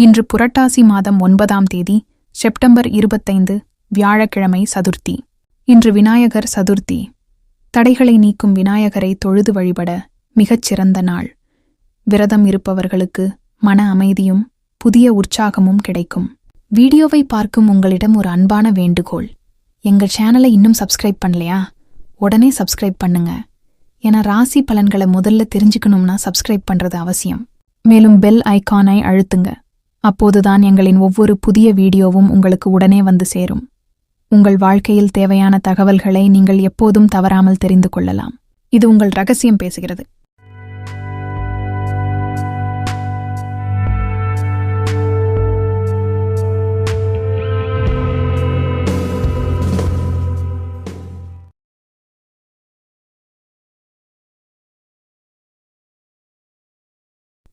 இன்று புரட்டாசி மாதம் ஒன்பதாம் தேதி செப்டம்பர் இருபத்தைந்து வியாழக்கிழமை சதுர்த்தி. இன்று விநாயகர் சதுர்த்தி. தடைகளை நீக்கும் விநாயகரை தொழுது வழிபட மிகச் சிறந்த நாள். விரதம் இருப்பவர்களுக்கு மன அமைதியும் புதிய உற்சாகமும் கிடைக்கும். வீடியோவை பார்க்கும் உங்களிடம் ஒரு அன்பான வேண்டுகோள். எங்கள் சேனலை இன்னும் சப்ஸ்கிரைப் பண்ணலையா? உடனே சப்ஸ்கிரைப் பண்ணுங்க. ஏன்னா ராசி பலன்களை முதல்ல தெரிஞ்சுக்கணும்னா சப்ஸ்கிரைப் பண்றது அவசியம். மேலும் பெல் ஐக்கானை அழுத்துங்க. அப்போதுதான் எங்களின் ஒவ்வொரு புதிய வீடியோவும் உங்களுக்கு உடனே வந்து சேரும். உங்கள் வாழ்க்கையில் தேவையான தகவல்களை நீங்கள் எப்போதும் தவறாமல் தெரிந்து கொள்ளலாம். இது உங்கள் ரகசியம் பேசுகிறது.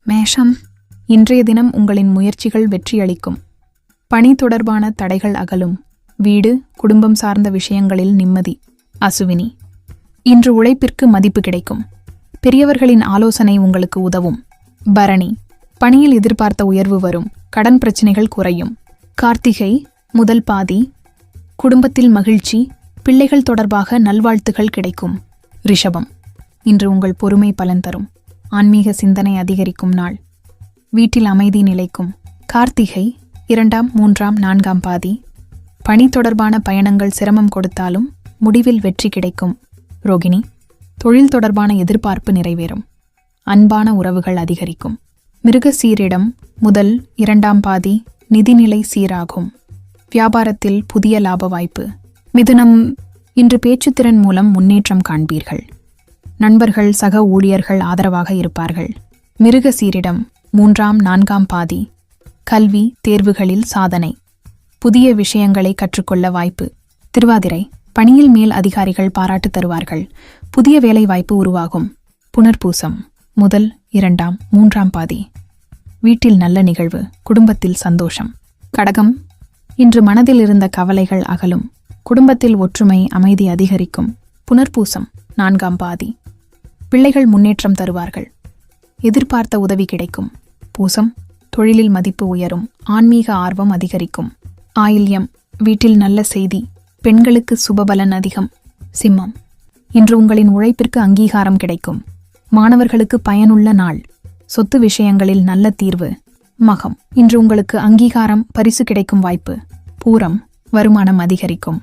மேஷம் இன்றைய தினம் உங்களின் முயற்சிகள் வெற்றியளிக்கும். பணி தொடர்பான தடைகள் அகலும். வீடு குடும்பம் சார்ந்த விஷயங்களில் நிம்மதி. அசுவினி. இன்று உழைப்பிற்கு மதிப்பு கிடைக்கும். பெரியவர்களின் ஆலோசனை உங்களுக்கு உதவும். பரணி. பணியில் எதிர்பார்த்த உயர்வு வரும். கடன் பிரச்சினைகள் குறையும். கார்த்திகை முதல் பாதி. குடும்பத்தில் மகிழ்ச்சி. பிள்ளைகள் தொடர்பாக நல்வாழ்த்துகள் கிடைக்கும். ரிஷபம். இன்று உங்கள் பொறுமை பலன் தரும். ஆன்மீக சிந்தனை அதிகரிக்கும் நாள். வீட்டில் அமைதி நிலைக்கும். கார்த்திகை இரண்டாம் மூன்றாம் நான்காம் பாதி. பணி தொடர்பான பயணங்கள் சிரமம் கொடுத்தாலும் முடிவில் வெற்றி கிடைக்கும். ரோகிணி தொழில் தொடர்பான எதிர்பார்ப்பு நிறைவேறும். அன்பான உறவுகள் அதிகரிக்கும். மிருக சீரிடம் முதல் இரண்டாம் பாதி நிதிநிலை சீராகும். வியாபாரத்தில் புதிய லாப வாய்ப்பு மிதுனம் இன்று பேச்சுத்திறன் மூலம் முன்னேற்றம் காண்பீர்கள். நண்பர்கள் சக ஊழியர்கள் ஆதரவாக இருப்பார்கள். மிருக சீரிடம் மூன்றாம் நான்காம் பாதி. கல்வி தேர்வுகளில் சாதனை. புதிய விஷயங்களை கற்றுக்கொள்ள வாய்ப்பு. திருவாதிரை பணியில் மேல் அதிகாரிகள் பாராட்டு தருவார்கள். புதிய வேலை வாய்ப்பு உருவாகும். புனர்பூசம் முதல் இரண்டாம் மூன்றாம் பாதி. வீட்டில் நல்ல நிகழ்வு குடும்பத்தில் சந்தோஷம். கடகம் இன்று மனதில் இருந்த கவலைகள் அகலும். குடும்பத்தில் ஒற்றுமை அமைதி அதிகரிக்கும். புனர்பூசம் நான்காம் பாதி. பிள்ளைகள் முன்னேற்றம் தருவார்கள். எதிர்பார்த்த உதவி கிடைக்கும். பூசம் தொழிலில் மதிப்பு உயரும் ஆன்மீக ஆர்வம் அதிகரிக்கும். ஆயில்யம் வீட்டில் நல்ல செய்தி பெண்களுக்கு சுபபலன் அதிகம். சிம்மம் இன்று உங்களின் உழைப்பிற்கு அங்கீகாரம் கிடைக்கும். மாணவர்களுக்கு பயனுள்ள நாள். சொத்து விஷயங்களில் நல்ல தீர்வு. மகம் இன்று உங்களுக்கு அங்கீகாரம் பரிசு கிடைக்கும் வாய்ப்பு. பூரம் வருமானம் அதிகரிக்கும்.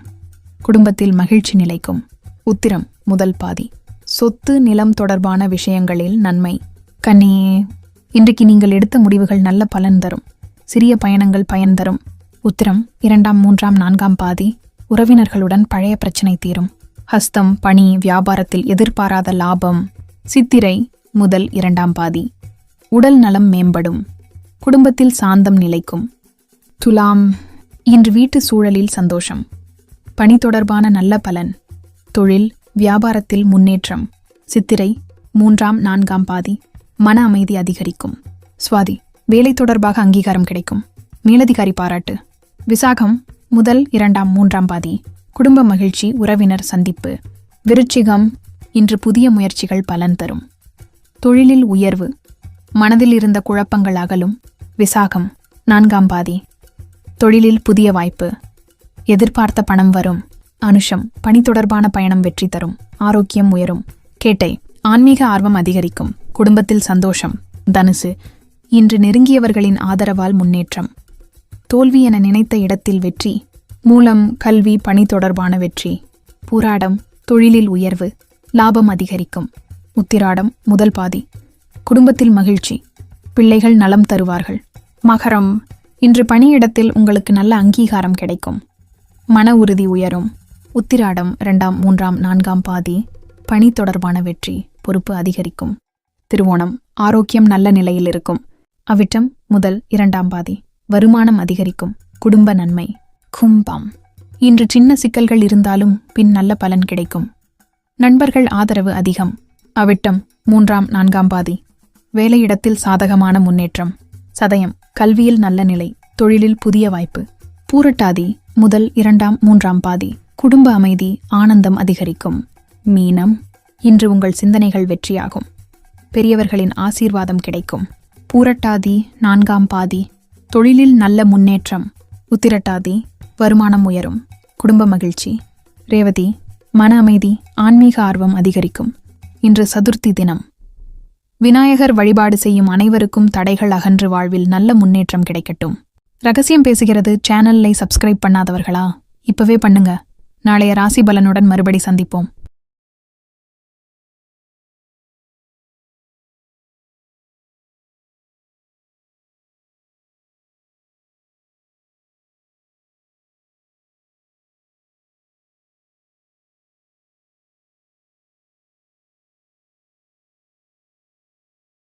குடும்பத்தில் மகிழ்ச்சி நிலைக்கும். உத்திரம் முதல் பாதி. சொத்து நிலம் தொடர்பான விஷயங்களில் நன்மை. கண்ணே இன்றைக்கு நீங்கள் எடுத்த முடிவுகள் நல்ல பலன் தரும். சிறிய பயணங்கள் பயன் தரும். உத்திரம் இரண்டாம் மூன்றாம் நான்காம் பாதி. உறவினர்களுடன் பழைய பிரச்சனை தீரும். ஹஸ்தம் பணி வியாபாரத்தில் எதிர்பாராத லாபம். சித்திரை முதல் இரண்டாம் பாதி. உடல் நலம் மேம்படும். குடும்பத்தில் சாந்தம் நிலைக்கும். துலாம் இன்று வீட்டு சூழலில் சந்தோஷம். பணி தொடர்பான நல்ல பலன். தொழில் வியாபாரத்தில் முன்னேற்றம். சித்திரை மூன்றாம் நான்காம் பாதி. மன அமைதி அதிகரிக்கும். சுவாதி வேலை தொடர்பாக அங்கீகாரம் கிடைக்கும். மேலதிகாரி பாராட்டு. விசாகம் முதல் இரண்டாம் மூன்றாம் பாதி. குடும்ப மகிழ்ச்சி உறவினர் சந்திப்பு. விருச்சிகம் இன்று புதிய முயற்சிகள் பலன் தரும். தொழிலில் உயர்வு. மனதில் இருந்த குழப்பங்கள் அகலும். விசாகம் நான்காம் பாதி. தொழிலில் புதிய வாய்ப்பு. எதிர்பார்த்த பணம் வரும். அனுஷம் பணி தொடர்பான பயணம் வெற்றி தரும். ஆரோக்கியம் உயரும். கேட்டை ஆன்மீக ஆர்வம் அதிகரிக்கும். குடும்பத்தில் சந்தோஷம். தனுசு இன்று நெருங்கியவர்களின் ஆதரவால் முன்னேற்றம். தோல்வி என நினைத்த இடத்தில் வெற்றி. மூலம் கல்வி பணி தொடர்பான வெற்றி. பூராடம் தொழிலில் உயர்வு லாபம் அதிகரிக்கும். உத்திராடம் முதல் பாதி. குடும்பத்தில் மகிழ்ச்சி. பிள்ளைகள் நலம் தருவார்கள். மகரம் இன்று பணியிடத்தில் உங்களுக்கு நல்ல அங்கீகாரம் கிடைக்கும். மன உறுதி உயரும். உத்திராடம் இரண்டாம் மூன்றாம் நான்காம் பாதி. பணி தொடர்பான வெற்றி பொறுப்பு அதிகரிக்கும். திருவோணம் ஆரோக்கியம் நல்ல நிலையில் இருக்கும். அவிட்டம் முதல் இரண்டாம் பாதி. வருமானம் அதிகரிக்கும். குடும்ப நன்மை. கும்பம். இன்று சின்ன சிக்கல்கள் இருந்தாலும் பின் நல்ல பலன் கிடைக்கும். நண்பர்கள் ஆதரவு அதிகம். அவிட்டம் மூன்றாம் நான்காம் பாதி. வேலையிடத்தில் சாதகமான முன்னேற்றம். சதயம். கல்வியில் நல்ல நிலை. தொழிலில் புதிய வாய்ப்பு. பூரட்டாதி முதல் இரண்டாம் மூன்றாம் பாதி. குடும்ப அமைதி ஆனந்தம் அதிகரிக்கும். மீனம். இன்று உங்கள் சிந்தனைகள் வெற்றியாகும். பெரியவர்களின் ஆசீர்வாதம் கிடைக்கும். பூரட்டாதி நான்காம் பாதி தொழிலில் நல்ல முன்னேற்றம் உத்திரட்டாதி வருமானம் உயரும். குடும்ப மகிழ்ச்சி. ரேவதி மன அமைதி ஆன்மீக ஆர்வம் அதிகரிக்கும். இன்று சதுர்த்தி தினம். விநாயகர் வழிபாடு செய்யும் அனைவருக்கும் தடைகள் அகன்று வாழ்வில் நல்ல முன்னேற்றம் கிடைக்கட்டும். ரகசியம் பேசுகிறது சேனலை சப்ஸ்கிரைப் பண்ணாதவர்களா? இப்பவே பண்ணுங்க. நாளைய ராசி பலனுடன் மறுபடி சந்திப்போம்.